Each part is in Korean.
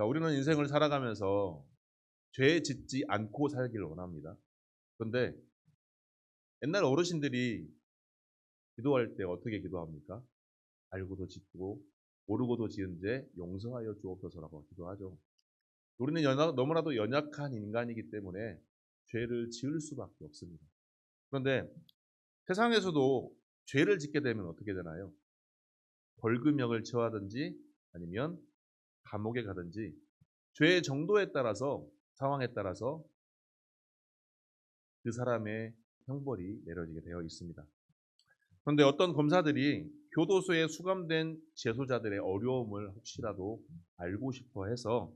자, 우리는 인생을 살아가면서 죄 짓지 않고 살기를 원합니다. 그런데 옛날 어르신들이 기도할 때 어떻게 기도합니까? 알고도 짓고 모르고도 지은 죄 용서하여 주옵소서라고 기도하죠. 우리는 연약- 너무나도 연약한 인간이기 때문에 죄를 지을 수밖에 없습니다. 그런데 세상에서도 죄를 짓게 되면 어떻게 되나요? 벌금형을 처하든지 아니면 감옥에 가든지 죄의 정도에 따라서 상황에 따라서 그 사람의 형벌이 내려지게 되어 있습니다. 그런데 어떤 검사들이 교도소에 수감된 재소자들의 어려움을 혹시라도 알고 싶어 해서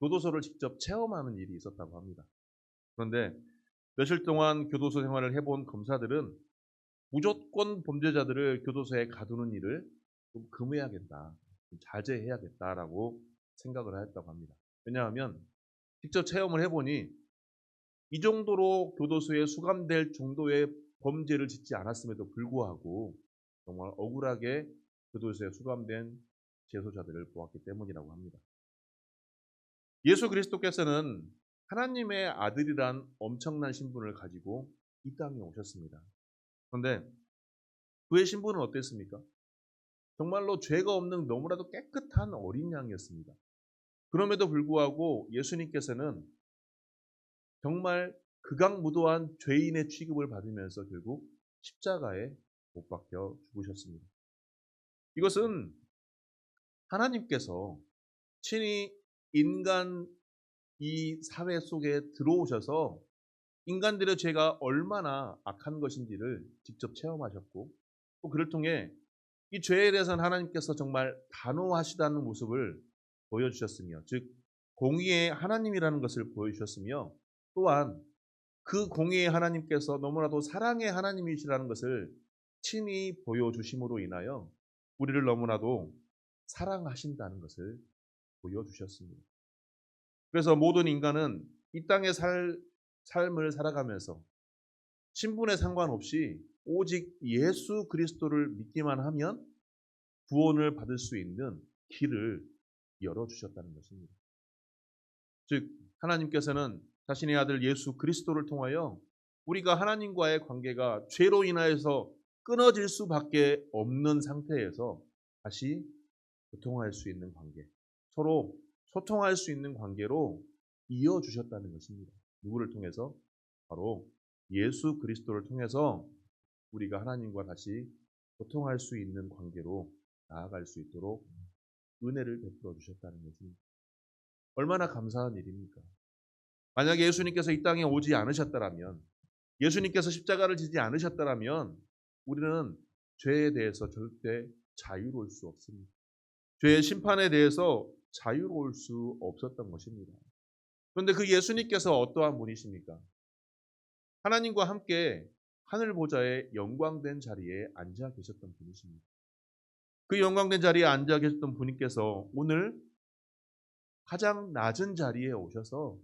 교도소를 직접 체험하는 일이 있었다고 합니다. 그런데 며칠 동안 교도소 생활을 해본 검사들은 무조건 범죄자들을 교도소에 가두는 일을 좀 금해야겠다, 좀 자제해야겠다라고 생각을 하였다고 합니다. 왜냐하면 직접 체험을 해보니 이 정도로 교도소에 수감될 정도의 범죄를 짓지 않았음에도 불구하고 정말 억울하게 교도소에 수감된 재소자들을 보았기 때문이라고 합니다. 예수 그리스도께서는 하나님의 아들이란 엄청난 신분을 가지고 이 땅에 오셨습니다. 그런데 그의 신분은 어땠습니까? 정말로 죄가 없는 너무나도 깨끗한 어린 양이었습니다. 그럼에도 불구하고 예수님께서는 정말 극악무도한 죄인의 취급을 받으면서 결국 십자가에 못 박혀 죽으셨습니다. 이것은 하나님께서 친히 인간 이 사회 속에 들어오셔서 인간들의 죄가 얼마나 악한 것인지를 직접 체험하셨고 또 그를 통해 이 죄에 대해서는 하나님께서 정말 단호하시다는 모습을 보여주셨으며 즉 공의의 하나님이라는 것을 보여주셨으며 또한 그 공의의 하나님께서 너무나도 사랑의 하나님이시라는 것을 친히 보여주심으로 인하여 우리를 너무나도 사랑하신다는 것을 보여주셨습니다. 그래서 모든 인간은 이 땅의 살, 삶을 살아가면서 신분에 상관없이 오직 예수 그리스도를 믿기만 하면 구원을 받을 수 있는 길을 열어주셨다는 것입니다. 즉, 하나님께서는 자신의 아들 예수 그리스도를 통하여 우리가 하나님과의 관계가 죄로 인하여서 끊어질 수밖에 없는 상태에서 다시 소통할 수 있는 관계, 서로 소통할 수 있는 관계로 이어주셨다는 것입니다. 누구를 통해서? 바로 예수 그리스도를 통해서 우리가 하나님과 다시 소통할 수 있는 관계로 나아갈 수 있도록 은혜를 베풀어 주셨다는 것입니다. 얼마나 감사한 일입니까? 만약에 예수님께서 이 땅에 오지 않으셨더라면, 예수님께서 십자가를 지지 않으셨더라면, 우리는 죄에 대해서 절대 자유로울 수 없습니다. 죄의 심판에 대해서 자유로울 수 없었던 것입니다. 그런데 그 예수님께서 어떠한 분이십니까? 하나님과 함께 하늘 보좌의 영광된 자리에 앉아 계셨던 분이십니다. 그 영광된 자리에 앉아 계셨던 분께서 오늘 가장 낮은 자리에 오셔서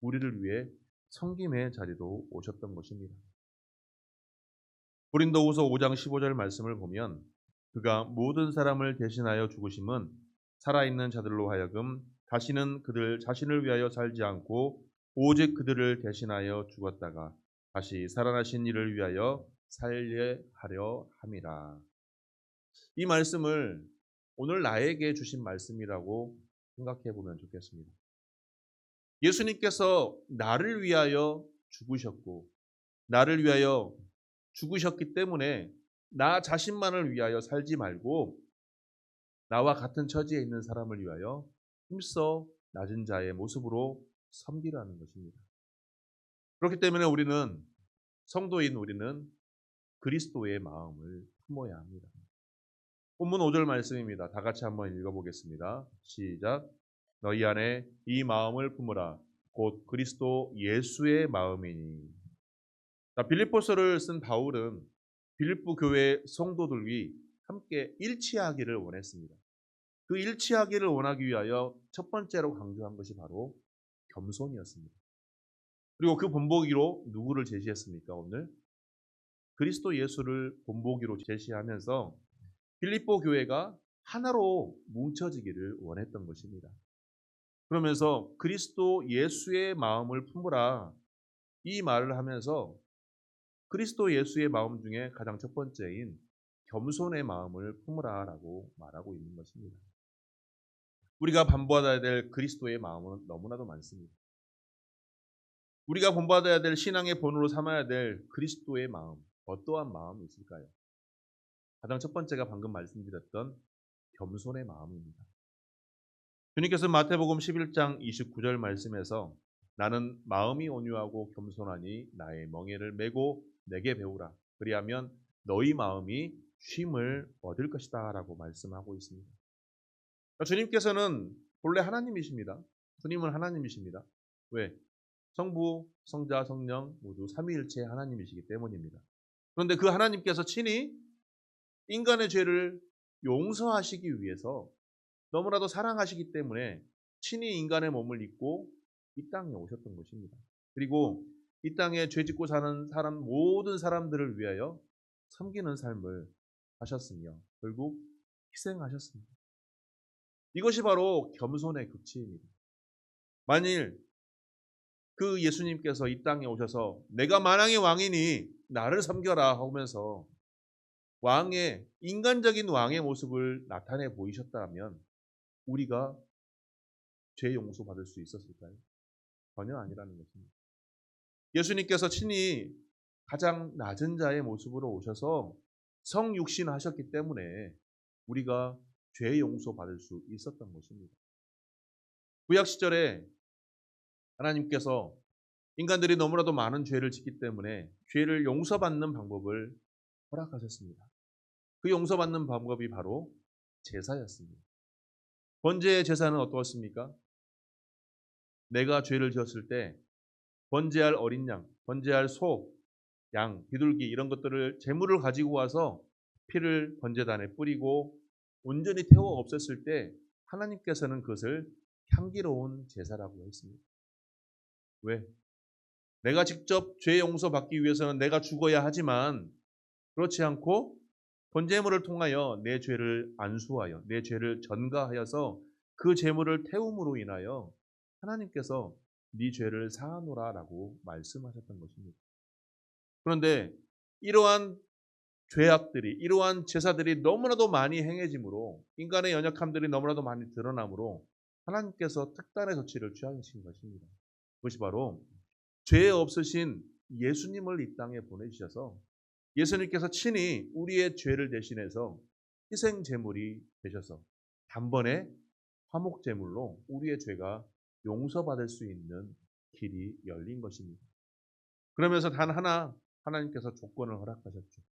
우리를 위해 성김의 자리로 오셨던 것입니다. 고린도후서 5장 15절 말씀을 보면 그가 모든 사람을 대신하여 죽으심은 살아있는 자들로 하여금 다시는 그들 자신을 위하여 살지 않고 오직 그들을 대신하여 죽었다가 다시 살아나신 이를 위하여 살려 하려 함이라. 이 말씀을 오늘 나에게 주신 말씀이라고 생각해 보면 좋겠습니다. 예수님께서 나를 위하여 죽으셨고 나를 위하여 죽으셨기 때문에 나 자신만을 위하여 살지 말고 나와 같은 처지에 있는 사람을 위하여 힘써 낮은 자의 모습으로 섬기라는 것입니다. 그렇기 때문에 우리는 성도인 우리는 그리스도의 마음을 품어야 합니다. 본문 5절 말씀입니다. 다 같이 한번 읽어보겠습니다. 시작. 너희 안에 이 마음을 품으라. 곧 그리스도 예수의 마음이니. 자, 빌립보서를 쓴 바울은 빌립보 교회 성도들이 함께 일치하기를 원했습니다. 그 일치하기를 원하기 위하여 첫 번째로 강조한 것이 바로 겸손이었습니다. 그리고 그 본보기로 누구를 제시했습니까, 오늘? 그리스도 예수를 본보기로 제시하면서 빌립보 교회가 하나로 뭉쳐지기를 원했던 것입니다. 그러면서 그리스도 예수의 마음을 품으라 이 말을 하면서 그리스도 예수의 마음 중에 가장 첫 번째인 겸손의 마음을 품으라라고 말하고 있는 것입니다. 우리가 본받아야 될 그리스도의 마음은 너무나도 많습니다. 우리가 본받아야 될 신앙의 본으로 삼아야 될 그리스도의 마음, 어떠한 마음이 있을까요? 가장 첫 번째가 방금 말씀드렸던 겸손의 마음입니다. 주님께서 마태복음 11장 29절 말씀에서 나는 마음이 온유하고 겸손하니 나의 멍에를 메고 내게 배우라. 그리하면 너희 마음이 쉼을 얻을 것이다 라고 말씀하고 있습니다. 그러니까 주님께서는 본래 하나님이십니다. 주님은 하나님이십니다. 왜? 성부, 성자, 성령 모두 삼위일체 하나님이시기 때문입니다. 그런데 그 하나님께서 친히 인간의 죄를 용서하시기 위해서 너무나도 사랑하시기 때문에 친히 인간의 몸을 입고 이 땅에 오셨던 것입니다. 그리고 이 땅에 죄 짓고 사는 사람 모든 사람들을 위하여 섬기는 삶을 하셨으며 결국 희생하셨습니다. 이것이 바로 겸손의 극치입니다. 만일 그 예수님께서 이 땅에 오셔서 내가 만왕의 왕이니 나를 섬겨라 하면서 왕의 인간적인 왕의 모습을 나타내 보이셨다면 우리가 죄 용서 받을 수 있었을까요? 전혀 아니라는 것입니다. 예수님께서 친히 가장 낮은 자의 모습으로 오셔서 성육신 하셨기 때문에 우리가 죄 용서 받을 수 있었던 것입니다. 구약 시절에 하나님께서 인간들이 너무나도 많은 죄를 짓기 때문에 죄를 용서받는 방법을 허락하셨습니다. 그 용서받는 방법이 바로 제사였습니다. 번제의 제사는 어떠했습니까? 내가 죄를 지었을 때 번제할 어린 양, 번제할 소, 양, 비둘기 이런 것들을 제물을 가지고 와서 피를 번제단에 뿌리고 온전히 태워 없앴을 때 하나님께서는 그것을 향기로운 제사라고 했습니다. 왜? 내가 직접 죄 용서 받기 위해서는 내가 죽어야 하지만 그렇지 않고 번제물을 통하여 내 죄를 안수하여 내 죄를 전가하여서 그 제물을 태움으로 인하여 하나님께서 네 죄를 사하노라라고 말씀하셨던 것입니다. 그런데 이러한 죄악들이 이러한 제사들이 너무나도 많이 행해지므로 인간의 연약함들이 너무나도 많이 드러나므로 하나님께서 특단의 조치를 취하신 것입니다. 그것이 바로 죄 없으신 예수님을 이 땅에 보내주셔서 예수님께서 친히 우리의 죄를 대신해서 희생 제물이 되셔서 단번에 화목 제물로 우리의 죄가 용서받을 수 있는 길이 열린 것입니다. 그러면서 단 하나 하나님께서 조건을 허락하셨죠.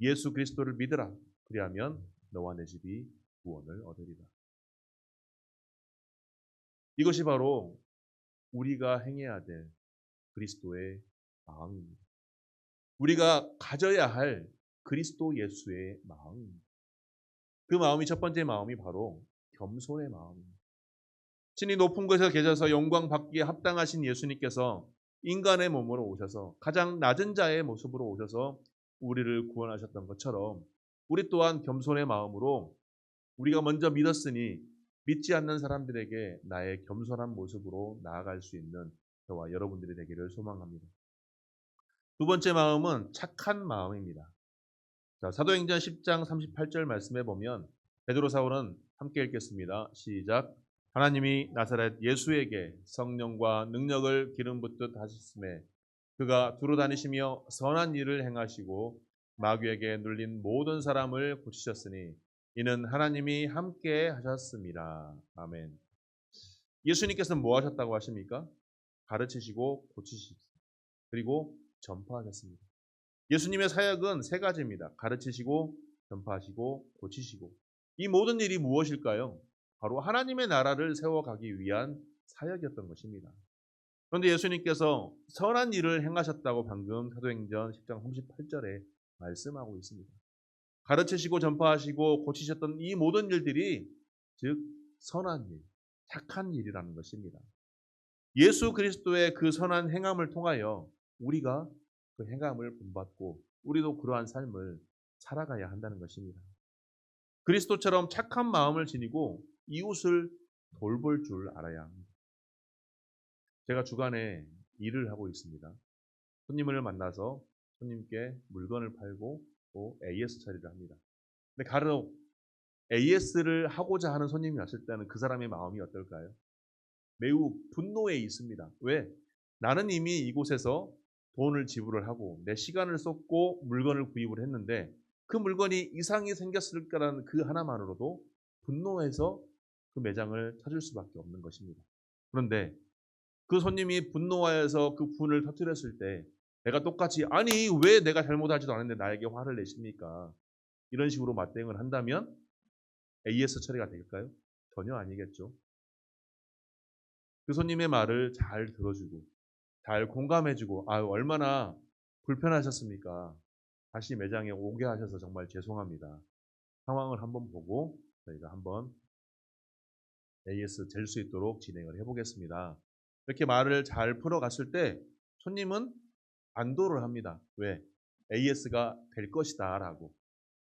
예수 그리스도를 믿으라. 그리하면 너와 내 집이 구원을 얻으리라. 이것이 바로 우리가 행해야 될 그리스도의 마음입니다. 우리가 가져야 할 그리스도 예수의 마음입니다. 그 마음이 첫 번째 마음이 바로 겸손의 마음입니다. 신이 높은 곳에 계셔서 영광 받기에 합당하신 예수님께서 인간의 몸으로 오셔서 가장 낮은 자의 모습으로 오셔서 우리를 구원하셨던 것처럼 우리 또한 겸손의 마음으로 우리가 먼저 믿었으니 믿지 않는 사람들에게 나의 겸손한 모습으로 나아갈 수 있는 저와 여러분들이 되기를 소망합니다. 두 번째 마음은 착한 마음입니다. 자, 사도행전 10장 38절 말씀에 보면 베드로 사울은 함께 읽겠습니다. 시작. 하나님이 나사렛 예수에게 성령과 능력을 기름 붓듯 하셨음에 그가 두루 다니시며 선한 일을 행하시고 마귀에게 눌린 모든 사람을 고치셨으니 이는 하나님이 함께 하셨습니다. 아멘. 예수님께서는 뭐 하셨다고 하십니까? 가르치시고 고치시고 그리고 전파하셨습니다. 예수님의 사역은 세 가지입니다. 가르치시고 전파하시고 고치시고 이 모든 일이 무엇일까요? 바로 하나님의 나라를 세워가기 위한 사역이었던 것입니다. 그런데 예수님께서 선한 일을 행하셨다고 방금 사도행전 10장 38절에 말씀하고 있습니다. 가르치시고 전파하시고 고치셨던 이 모든 일들이 즉 선한 일, 착한 일이라는 것입니다. 예수 그리스도의 그 선한 행함을 통하여 우리가 그 행함을 본받고 우리도 그러한 삶을 살아가야 한다는 것입니다. 그리스도처럼 착한 마음을 지니고 이웃을 돌볼 줄 알아야 합니다. 제가 주간에 일을 하고 있습니다. 손님을 만나서 손님께 물건을 팔고 또 AS 처리를 합니다. 근데 가로 AS를 하고자 하는 손님이 왔을 때는 그 사람의 마음이 어떨까요? 매우 분노에 있습니다. 왜? 나는 이미 이곳에서 돈을 지불을 하고 내 시간을 쏟고 물건을 구입을 했는데 그 물건이 이상이 생겼을 거라는 그 하나만으로도 분노해서 그 매장을 찾을 수밖에 없는 것입니다. 그런데 그 손님이 분노하여서 그 분을 터뜨렸을 때 내가 똑같이 아니 왜 내가 잘못하지도 않았는데 나에게 화를 내십니까? 이런 식으로 맞대응을 한다면 AS 처리가 될까요? 전혀 아니겠죠. 그 손님의 말을 잘 들어주고 잘 공감해주고 아 얼마나 불편하셨습니까? 다시 매장에 오게 하셔서 정말 죄송합니다. 상황을 한번 보고 저희가 한번 AS 될수 있도록 진행을 해보겠습니다. 이렇게 말을 잘 풀어갔을 때 손님은 안도를 합니다. 왜? AS가 될 것이다 라고.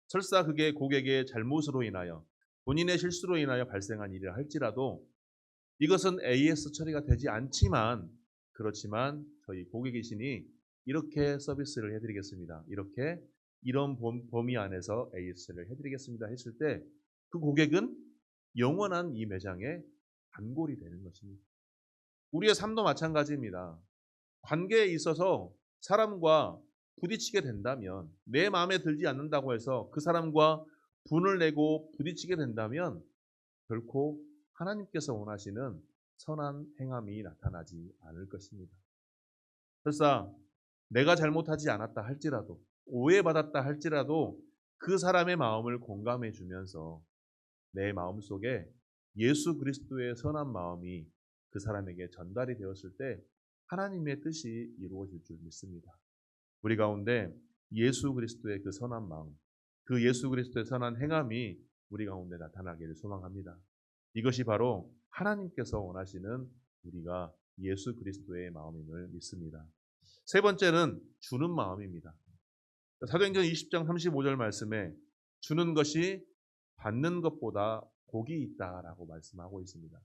설사 그게 고객의 잘못으로 인하여 본인의 실수로 인하여 발생한 일이라 할지라도 이것은 AS 처리가 되지 않지만 그렇지만 저희 고객이시니 이렇게 서비스를 해드리겠습니다. 이렇게 이런 범- 범위 안에서 AS를 해드리겠습니다 했을 때 그 고객은 영원한 이 매장의 단골이 되는 것입니다. 우리의 삶도 마찬가지입니다. 관계에 있어서 사람과 부딪히게 된다면 내 마음에 들지 않는다고 해서 그 사람과 분을 내고 부딪히게 된다면 결코 하나님께서 원하시는 선한 행함이 나타나지 않을 것입니다. 설사 내가 잘못하지 않았다 할지라도 오해받았다 할지라도 그 사람의 마음을 공감해 주면서 내 마음 속에 예수 그리스도의 선한 마음이 그 사람에게 전달이 되었을 때 하나님의 뜻이 이루어질 줄 믿습니다. 우리 가운데 예수 그리스도의 그 선한 마음, 그 예수 그리스도의 선한 행함이 우리 가운데 나타나기를 소망합니다. 이것이 바로 하나님께서 원하시는 우리가 예수 그리스도의 마음임을 믿습니다. 세 번째는 주는 마음입니다. 사도행전 20장 35절 말씀에 주는 것이 받는 것보다 복이 있다라고 말씀하고 있습니다.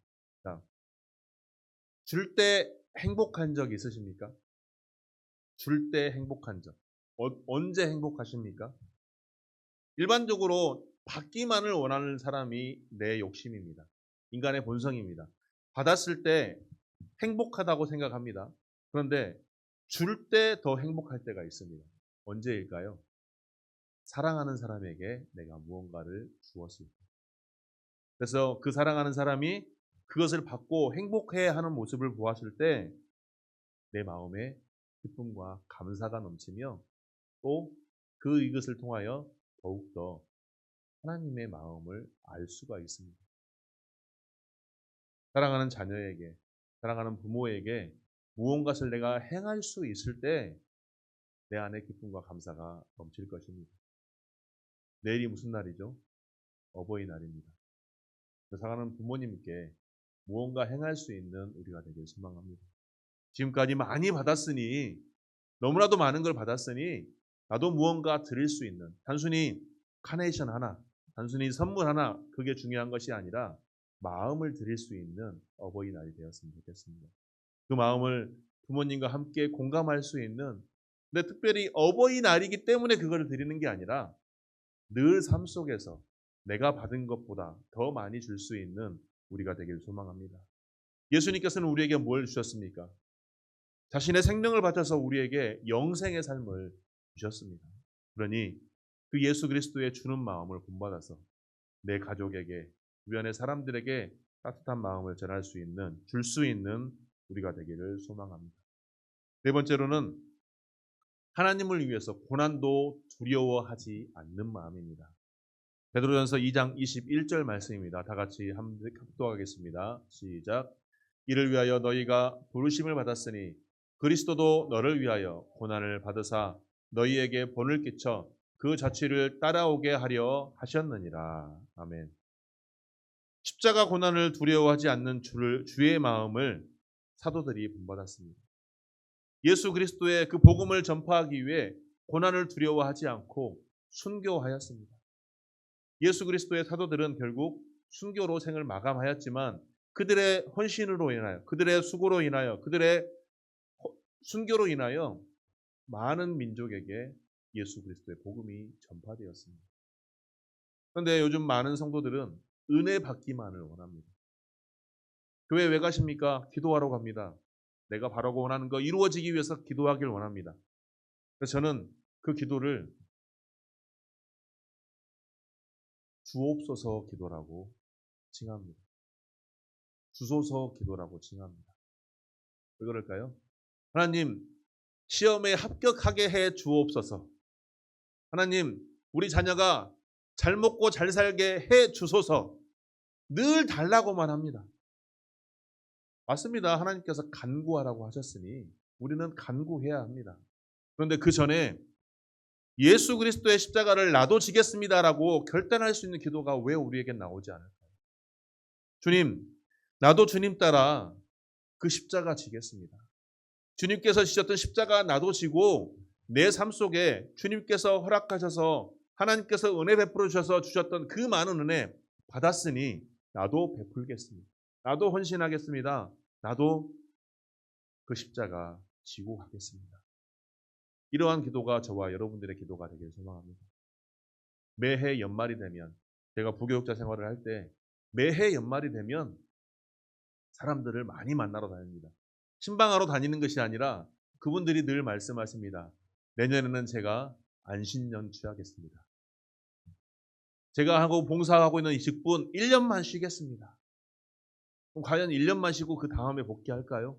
줄 때 행복한 적 있으십니까? 줄 때 행복한 적. 어, 언제 행복하십니까? 일반적으로 받기만을 원하는 사람이 내 욕심입니다. 인간의 본성입니다. 받았을 때 행복하다고 생각합니다. 그런데 줄 때 더 행복할 때가 있습니다. 언제일까요? 사랑하는 사람에게 내가 무언가를 주었을 때. 그래서 그 사랑하는 사람이 그것을 받고 행복해 하는 모습을 보았을 때 내 마음에 기쁨과 감사가 넘치며 또 그 이것을 통하여 더욱더 하나님의 마음을 알 수가 있습니다. 사랑하는 자녀에게, 사랑하는 부모에게 무언가를 내가 행할 수 있을 때 내 안에 기쁨과 감사가 넘칠 것입니다. 내일이 무슨 날이죠? 어버이날입니다. 사랑하는 부모님께 무언가 행할 수 있는 우리가 되길 소망합니다. 지금까지 많이 받았으니 너무나도 많은 걸 받았으니 나도 무언가 드릴 수 있는 단순히 카네이션 하나, 단순히 선물 하나 그게 중요한 것이 아니라 마음을 드릴 수 있는 어버이날이 되었으면 좋겠습니다. 그 마음을 부모님과 함께 공감할 수 있는 근데 특별히 어버이날이기 때문에 그거를 드리는 게 아니라 늘 삶 속에서 내가 받은 것보다 더 많이 줄 수 있는 우리가 되길 소망합니다. 예수님께서는 우리에게 뭘 주셨습니까? 자신의 생명을 바쳐서 우리에게 영생의 삶을 주셨습니다. 그러니 그 예수 그리스도의 주는 마음을 본받아서 내 가족에게 주변의 사람들에게 따뜻한 마음을 전할 수 있는 줄 수 있는 우리가 되기를 소망합니다. 네 번째로는 하나님을 위해서 고난도 두려워하지 않는 마음입니다. 베드로전서 2장 21절 말씀입니다. 다 같이 합독하겠습니다. 시작. 이를 위하여 너희가 부르심을 받았으니 그리스도도 너를 위하여 고난을 받으사 너희에게 본을 끼쳐 그 자취를 따라오게 하려 하셨느니라. 아멘. 십자가 고난을 두려워하지 않는 주를 주의 마음을 사도들이 본받았습니다. 예수 그리스도의 그 복음을 전파하기 위해 고난을 두려워하지 않고 순교하였습니다. 예수 그리스도의 사도들은 결국 순교로 생을 마감하였지만 그들의 헌신으로 인하여, 그들의 수고로 인하여, 그들의 허- 순교로 인하여 많은 민족에게 예수 그리스도의 복음이 전파되었습니다. 그런데 요즘 많은 성도들은 은혜 받기만을 원합니다. 교회 왜 가십니까? 기도하러 갑니다. 내가 바라고 원하는 거 이루어지기 위해서 기도하길 원합니다. 그래서 저는 그 기도를 주옵소서 기도라고 칭합니다. 주소서 기도라고 칭합니다. 왜 그럴까요? 하나님, 시험에 합격하게 해 주옵소서. 하나님, 우리 자녀가 잘 먹고 잘 살게 해 주소서. 늘 달라고만 합니다. 맞습니다. 하나님께서 간구하라고 하셨으니 우리는 간구해야 합니다. 그런데 그 전에 예수 그리스도의 십자가를 나도 지겠습니다라고 결단할 수 있는 기도가 왜 우리에게 나오지 않을까요? 주님, 나도 주님 따라 그 십자가 지겠습니다. 주님께서 지셨던 십자가 나도 지고 내 삶 속에 주님께서 허락하셔서 하나님께서 은혜 베풀어 주셔서 주셨던 그 많은 은혜 받았으니 나도 베풀겠습니다. 나도 헌신하겠습니다. 나도 그 십자가 지고 가겠습니다. 이러한 기도가 저와 여러분들의 기도가 되길 소망합니다. 매해 연말이 되면 제가 부교육자 생활을 할 때 매해 연말이 되면 사람들을 많이 만나러 다닙니다. 신방하러 다니는 것이 아니라 그분들이 늘 말씀하십니다. 내년에는 제가 안신년 취하겠습니다. 제가 하고 봉사하고 있는 이 직분 1년만 쉬겠습니다. 그럼 과연 1년만 쉬고 그 다음에 복귀할까요?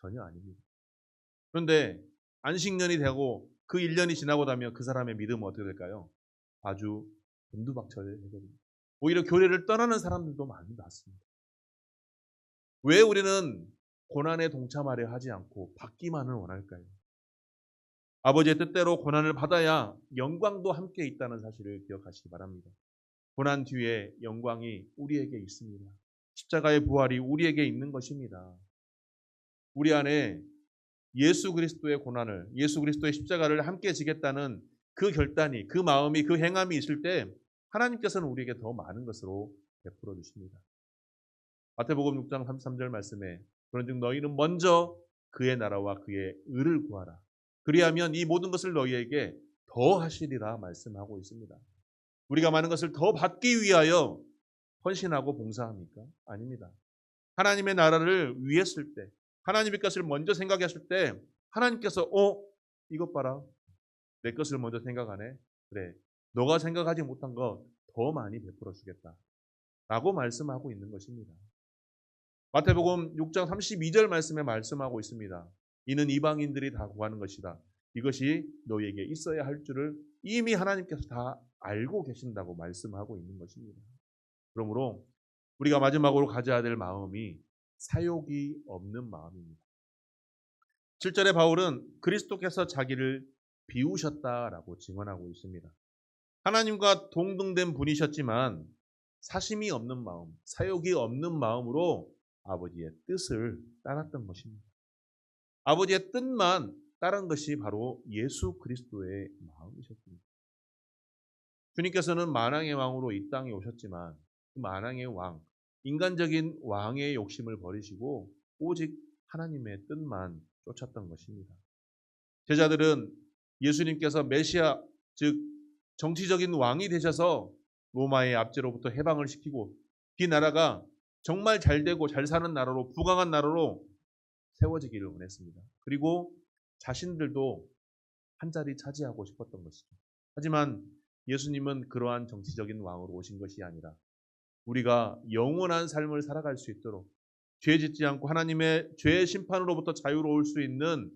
전혀 아닙니다. 그런데 안식년이 되고 그 1년이 지나고 나면 그 사람의 믿음은 어떻게 될까요? 아주 곤두박질해버립니다. 오히려 교회를 떠나는 사람들도 많이 났습니다. 왜 우리는 고난에 동참하려 하지 않고 받기만을 원할까요? 아버지의 뜻대로 고난을 받아야 영광도 함께 있다는 사실을 기억하시기 바랍니다. 고난 뒤에 영광이 우리에게 있습니다. 십자가의 부활이 우리에게 있는 것입니다. 우리 안에 예수 그리스도의 고난을, 예수 그리스도의 십자가를 함께 지겠다는 그 결단이, 그 마음이, 그 행함이 있을 때 하나님께서는 우리에게 더 많은 것으로 베풀어 주십니다. 마태복음 6장 33절 말씀에 그런즉 너희는 먼저 그의 나라와 그의 의를 구하라. 그리하면 이 모든 것을 너희에게 더 하시리라 말씀하고 있습니다. 우리가 많은 것을 더 받기 위하여 헌신하고 봉사합니까? 아닙니다. 하나님의 나라를 위해 쓸 때, 하나님의 것을 먼저 생각했을 때, 하나님께서, 어, 이것 봐라. 내 것을 먼저 생각하네. 그래. 너가 생각하지 못한 것 더 많이 베풀어 주겠다. 라고 말씀하고 있는 것입니다. 마태복음 6장 32절 말씀에 말씀하고 있습니다. 이는 이방인들이 다 구하는 것이다. 이것이 너희에게 있어야 할 줄을 이미 하나님께서 다 알고 계신다고 말씀하고 있는 것입니다. 그러므로 우리가 마지막으로 가져야 될 마음이 사욕이 없는 마음입니다. 7절에 바울은 그리스도께서 자기를 비우셨다라고 증언하고 있습니다. 하나님과 동등된 분이셨지만 사심이 없는 마음, 사욕이 없는 마음으로 아버지의 뜻을 따랐던 것입니다. 아버지의 뜻만 따른 것이 바로 예수 그리스도의 마음이셨습니다. 주님께서는 만왕의 왕으로 이 땅에 오셨지만 그 만왕의 왕, 인간적인 왕의 욕심을 버리시고 오직 하나님의 뜻만 쫓았던 것입니다. 제자들은 예수님께서 메시아, 즉 정치적인 왕이 되셔서 로마의 압제로부터 해방을 시키고 이 나라가 정말 잘 되고 잘 사는 나라로 부강한 나라로 세워지기를 원했습니다. 그리고 자신들도 한 자리 차지하고 싶었던 것이죠. 하지만 예수님은 그러한 정치적인 왕으로 오신 것이 아니라 우리가 영원한 삶을 살아갈 수 있도록 죄 짓지 않고 하나님의 죄의 심판으로부터 자유로울 수 있는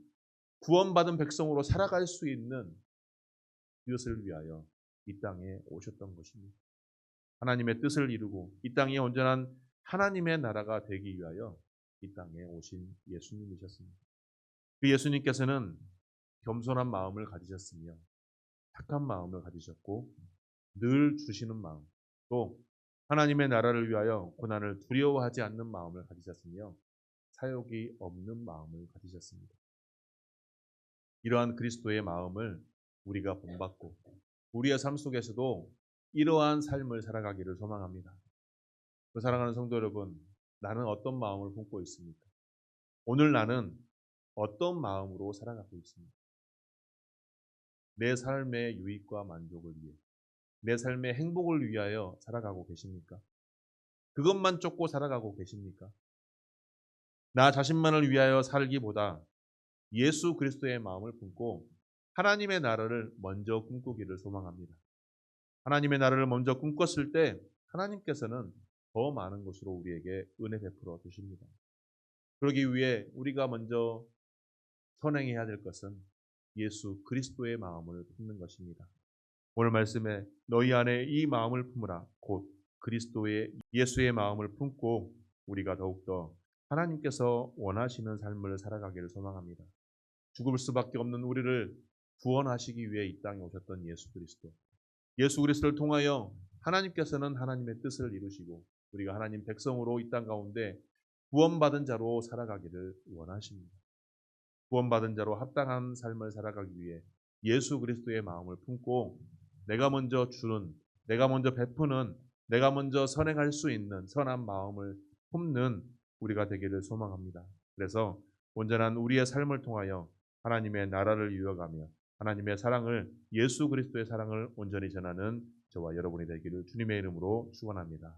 구원받은 백성으로 살아갈 수 있는 이것을 위하여 이 땅에 오셨던 것입니다. 하나님의 뜻을 이루고 이 땅에 온전한 하나님의 나라가 되기 위하여 이 땅에 오신 예수님이셨습니다. 그 예수님께서는 겸손한 마음을 가지셨으며 착한 마음을 가지셨고 늘 주시는 마음 또 하나님의 나라를 위하여 고난을 두려워하지 않는 마음을 가지셨으며 사욕이 없는 마음을 가지셨습니다. 이러한 그리스도의 마음을 우리가 본받고 우리의 삶 속에서도 이러한 삶을 살아가기를 소망합니다. 그 사랑하는 성도 여러분, 나는 어떤 마음을 품고 있습니까? 오늘 나는 어떤 마음으로 살아가고 있습니까? 내 삶의 유익과 만족을 위해, 내 삶의 행복을 위하여 살아가고 계십니까? 그것만 쫓고 살아가고 계십니까? 나 자신만을 위하여 살기보다 예수 그리스도의 마음을 품고 하나님의 나라를 먼저 꿈꾸기를 소망합니다. 하나님의 나라를 먼저 꿈꿨을 때 하나님께서는 더 많은 것으로 우리에게 은혜 베풀어 주십니다. 그러기 위해 우리가 먼저 선행해야 될 것은 예수 그리스도의 마음을 품는 것입니다. 오늘 말씀에 너희 안에 이 마음을 품으라 곧 그리스도의 예수의 마음을 품고 우리가 더욱더 하나님께서 원하시는 삶을 살아가기를 소망합니다. 죽을 수밖에 없는 우리를 구원하시기 위해 이 땅에 오셨던 예수 그리스도. 예수 그리스도를 통하여 하나님께서는 하나님의 뜻을 이루시고 우리가 하나님 백성으로 이 땅 가운데 구원받은 자로 살아가기를 원하십니다. 구원받은 자로 합당한 삶을 살아가기 위해 예수 그리스도의 마음을 품고 내가 먼저 주는, 내가 먼저 베푸는, 내가 먼저 선행할 수 있는 선한 마음을 품는 우리가 되기를 소망합니다. 그래서 온전한 우리의 삶을 통하여 하나님의 나라를 이어가며 하나님의 사랑을 예수 그리스도의 사랑을 온전히 전하는 저와 여러분이 되기를 주님의 이름으로 축원합니다.